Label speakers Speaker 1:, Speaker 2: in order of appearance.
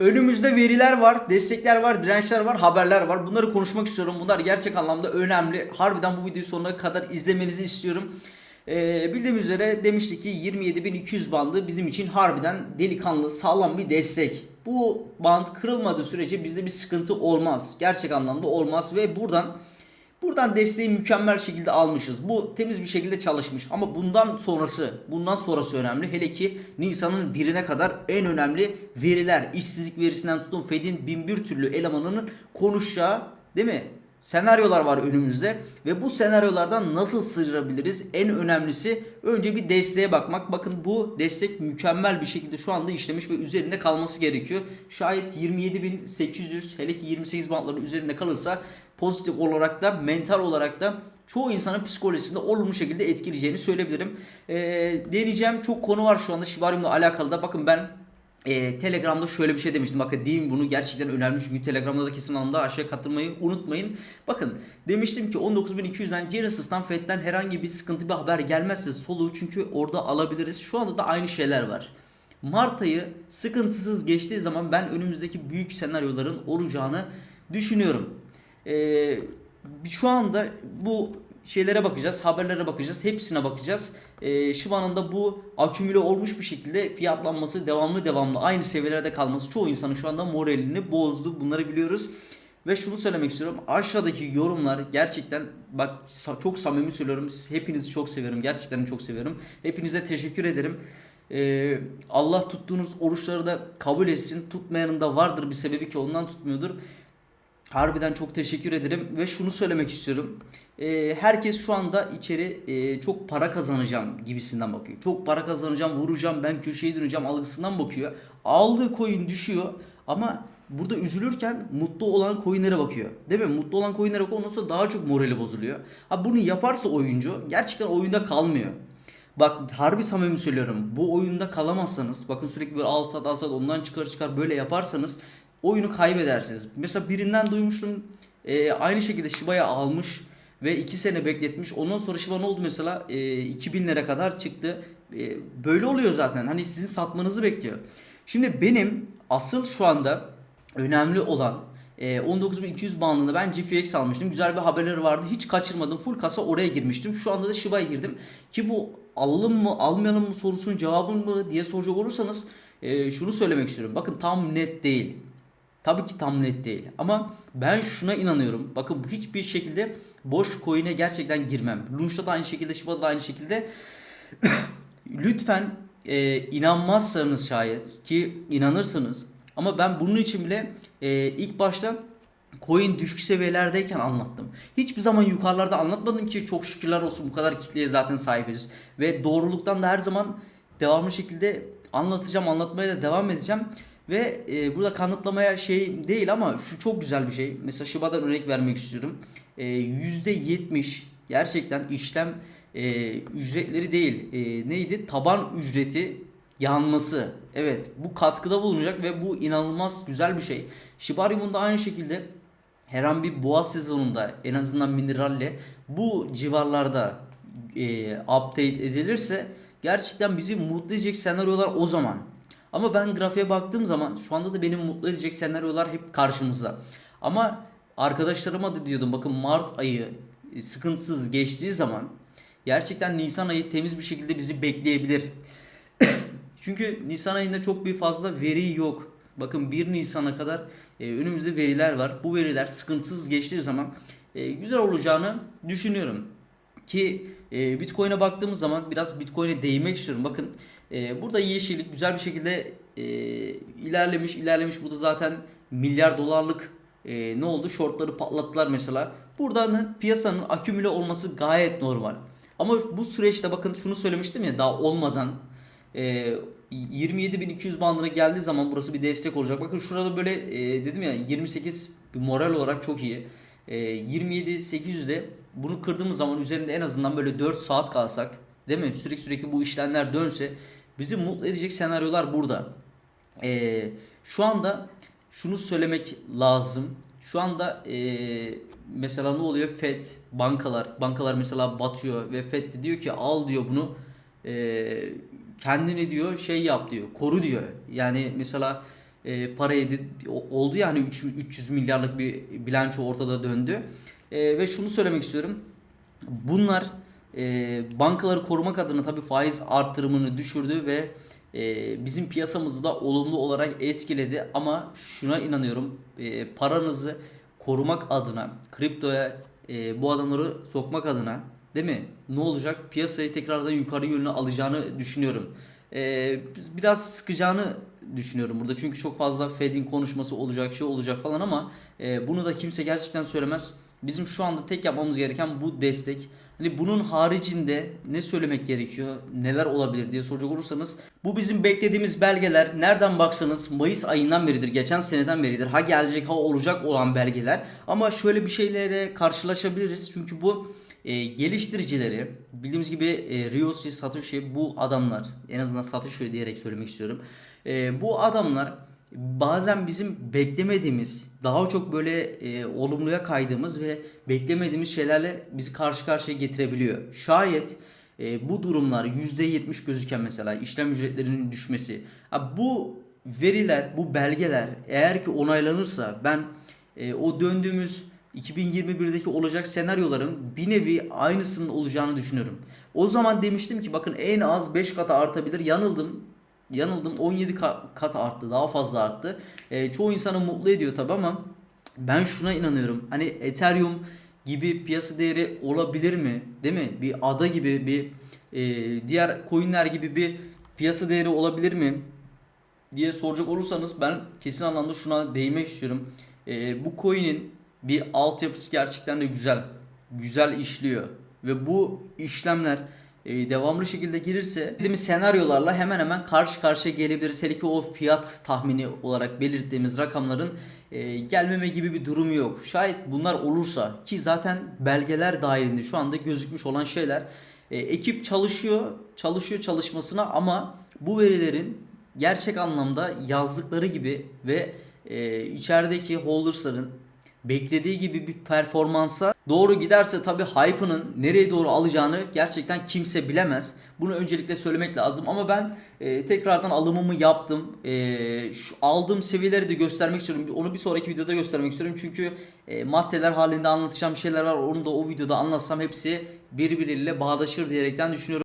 Speaker 1: Önümüzde veriler var, destekler var, dirençler var, haberler var. Bunları konuşmak istiyorum. Bunlar gerçek anlamda önemli. Harbiden bu videoyu sonuna kadar izlemenizi istiyorum. Ee, bildiğimiz üzere demiştik ki 27.200 bandı bizim için harbiden delikanlı, sağlam bir destek. Bu band kırılmadığı sürece bizde bir sıkıntı olmaz. Gerçek anlamda olmaz ve buradan Buradan desteği mükemmel şekilde almışız. Bu temiz bir şekilde çalışmış. Ama bundan sonrası, bundan sonrası önemli. Hele ki Nisan'ın birine kadar en önemli veriler. işsizlik verisinden tutun Fed'in bin bir türlü elemanının konuşacağı değil mi? Senaryolar var önümüzde ve bu senaryolardan nasıl sıyrılabiliriz? En önemlisi önce bir desteğe bakmak. Bakın bu destek mükemmel bir şekilde şu anda işlemiş ve üzerinde kalması gerekiyor. Şayet 27.800 hele ki 28 bantların üzerinde kalırsa pozitif olarak da mental olarak da çoğu insanın psikolojisinde olumlu şekilde etkileyeceğini söyleyebilirim. Ee, deneyeceğim çok konu var şu anda Shibarium'la alakalı da. Bakın ben e, Telegram'da şöyle bir şey demiştim. Bakın diyeyim bunu gerçekten önemli çünkü Telegram'da da kesin anlamda aşağıya katılmayı unutmayın. Bakın demiştim ki 19.200'den Genesis'tan FED'den herhangi bir sıkıntı bir haber gelmezse soluğu çünkü orada alabiliriz. Şu anda da aynı şeyler var. Mart ayı sıkıntısız geçtiği zaman ben önümüzdeki büyük senaryoların olacağını düşünüyorum. Ee, şu anda bu şeylere bakacağız, haberlere bakacağız, hepsine bakacağız. Ee, Shiba'nın da bu akümüle olmuş bir şekilde fiyatlanması devamlı devamlı aynı seviyelerde kalması çoğu insanın şu anda moralini bozdu. Bunları biliyoruz. Ve şunu söylemek istiyorum. Aşağıdaki yorumlar gerçekten bak çok samimi söylüyorum. Hepinizi çok seviyorum. Gerçekten çok seviyorum. Hepinize teşekkür ederim. Ee, Allah tuttuğunuz oruçları da kabul etsin. Tutmayanın da vardır bir sebebi ki ondan tutmuyordur. Harbiden çok teşekkür ederim ve şunu söylemek istiyorum. Ee, herkes şu anda içeri e, çok para kazanacağım gibisinden bakıyor. Çok para kazanacağım, vuracağım, ben köşeye döneceğim algısından bakıyor. Aldığı coin düşüyor ama burada üzülürken mutlu olan coinlere bakıyor. Değil mi? Mutlu olan coinlere bakıyor ondan sonra daha çok morali bozuluyor. Ha bunu yaparsa oyuncu gerçekten oyunda kalmıyor. Bak harbi samimi söylüyorum. Bu oyunda kalamazsanız bakın sürekli böyle al sat al sat ondan çıkar çıkar böyle yaparsanız oyunu kaybedersiniz. Mesela birinden duymuştum e, aynı şekilde Shiba'ya almış ve 2 sene bekletmiş. Ondan sonra Shiba ne oldu mesela e, 2000 lira kadar çıktı. E, böyle oluyor zaten. Hani sizin satmanızı bekliyor. Şimdi benim asıl şu anda önemli olan e, 19.200 bandında ben GFX almıştım. Güzel bir haberleri vardı. Hiç kaçırmadım. Full kasa oraya girmiştim. Şu anda da Shiba'ya girdim. Ki bu alalım mı almayalım mı sorusunun cevabın mı diye soracak olursanız e, şunu söylemek istiyorum. Bakın tam net değil. Tabii ki tam net değil ama ben şuna inanıyorum. Bakın hiçbir şekilde boş coin'e gerçekten girmem. Lunch'ta da aynı şekilde, Shiba'da da aynı şekilde. Lütfen e, inanmazsanız şayet ki inanırsınız ama ben bunun için bile e, ilk başta coin düşük seviyelerdeyken anlattım. Hiçbir zaman yukarılarda anlatmadım ki çok şükürler olsun bu kadar kitleye zaten sahibiz. Ve doğruluktan da her zaman devamlı şekilde anlatacağım, anlatmaya da devam edeceğim. Ve e, burada kanıtlamaya şey değil ama şu çok güzel bir şey. Mesela Shiba'dan örnek vermek istiyorum. E, %70 gerçekten işlem e, ücretleri değil. E, neydi? Taban ücreti yanması. Evet bu katkıda bulunacak ve bu inanılmaz güzel bir şey. Shibarium'un da aynı şekilde herhangi bir boğa sezonunda en azından mineralle bu civarlarda e, update edilirse gerçekten bizi mutlu edecek senaryolar o zaman. Ama ben grafiğe baktığım zaman şu anda da beni mutlu edecek senaryolar hep karşımızda. Ama arkadaşlarıma da diyordum bakın Mart ayı e, sıkıntısız geçtiği zaman gerçekten Nisan ayı temiz bir şekilde bizi bekleyebilir. Çünkü Nisan ayında çok bir fazla veri yok. Bakın 1 Nisan'a kadar e, önümüzde veriler var. Bu veriler sıkıntısız geçtiği zaman e, güzel olacağını düşünüyorum. Ki e, Bitcoin'e baktığımız zaman biraz Bitcoin'e değinmek istiyorum. Bakın e, burada yeşillik güzel bir şekilde e, ilerlemiş ilerlemiş. Burada zaten milyar dolarlık e, ne oldu? Shortları patlattılar mesela. Buradan piyasanın akümüle olması gayet normal. Ama bu süreçte bakın şunu söylemiştim ya daha olmadan e, 27.200 bandına geldiği zaman burası bir destek olacak. Bakın şurada böyle e, dedim ya 28 bir moral olarak çok iyi. E, 27.800'de bunu kırdığımız zaman üzerinde en azından böyle 4 saat kalsak değil mi? Sürekli sürekli bu işlemler dönse bizi mutlu edecek senaryolar burada. E, şu anda şunu söylemek lazım. Şu anda e, mesela ne oluyor? FED, bankalar, bankalar mesela batıyor ve FED de diyor ki al diyor bunu e, kendini diyor şey yap diyor, koru diyor. Yani mesela e, paraydı. O- Oldu ya hani üç- 300 milyarlık bir bilanço ortada döndü. E, ve şunu söylemek istiyorum. Bunlar e, bankaları korumak adına tabii faiz artırımını düşürdü ve e, bizim piyasamızı da olumlu olarak etkiledi. Ama şuna inanıyorum. e, paranızı korumak adına kriptoya e, bu adamları sokmak adına değil mi? Ne olacak? Piyasayı tekrardan yukarı yönüne alacağını düşünüyorum. E, biraz sıkacağını düşünüyorum burada. Çünkü çok fazla Fed'in konuşması olacak, şey olacak falan ama e, bunu da kimse gerçekten söylemez. Bizim şu anda tek yapmamız gereken bu destek. Hani bunun haricinde ne söylemek gerekiyor, neler olabilir diye soracak olursanız bu bizim beklediğimiz belgeler nereden baksanız Mayıs ayından beridir, geçen seneden beridir ha gelecek ha olacak olan belgeler. Ama şöyle bir şeyle de karşılaşabiliriz çünkü bu e, geliştiricileri bildiğimiz gibi e, Ryoshi, Satoshi bu adamlar en azından Satoshi diyerek söylemek istiyorum. E, bu adamlar bazen bizim beklemediğimiz, daha çok böyle e, olumluya kaydığımız ve beklemediğimiz şeylerle bizi karşı karşıya getirebiliyor. Şayet e, bu durumlar %70 gözüken mesela işlem ücretlerinin düşmesi. Bu veriler, bu belgeler eğer ki onaylanırsa ben e, o döndüğümüz 2021'deki olacak senaryoların bir nevi aynısının olacağını düşünüyorum. O zaman demiştim ki bakın en az 5 kata artabilir. Yanıldım. Yanıldım 17 ka- kat arttı daha fazla arttı. E, çoğu insanı mutlu ediyor tabi ama ben şuna inanıyorum. Hani Ethereum gibi piyasa değeri olabilir mi? Değil mi? Bir ada gibi bir e, diğer coinler gibi bir piyasa değeri olabilir mi? diye soracak olursanız ben kesin anlamda şuna değinmek istiyorum. E, bu coin'in bir altyapısı gerçekten de güzel. Güzel işliyor. Ve bu işlemler e, devamlı şekilde gelirse dediğimiz senaryolarla hemen hemen karşı karşıya gelebiliriz. Hele ki o fiyat tahmini olarak belirttiğimiz rakamların e, gelmeme gibi bir durumu yok. Şayet bunlar olursa ki zaten belgeler dahilinde şu anda gözükmüş olan şeyler e, ekip çalışıyor, çalışıyor çalışmasına ama bu verilerin gerçek anlamda yazdıkları gibi ve e, içerideki holders'ların beklediği gibi bir performansa doğru giderse tabi hype'ının nereye doğru alacağını gerçekten kimse bilemez. Bunu öncelikle söylemek lazım ama ben e, tekrardan alımımı yaptım. E, şu aldığım seviyeleri de göstermek istiyorum. Onu bir sonraki videoda göstermek istiyorum. Çünkü e, maddeler halinde anlatacağım şeyler var. Onu da o videoda anlatsam hepsi birbiriyle bağdaşır diyerekten düşünüyorum.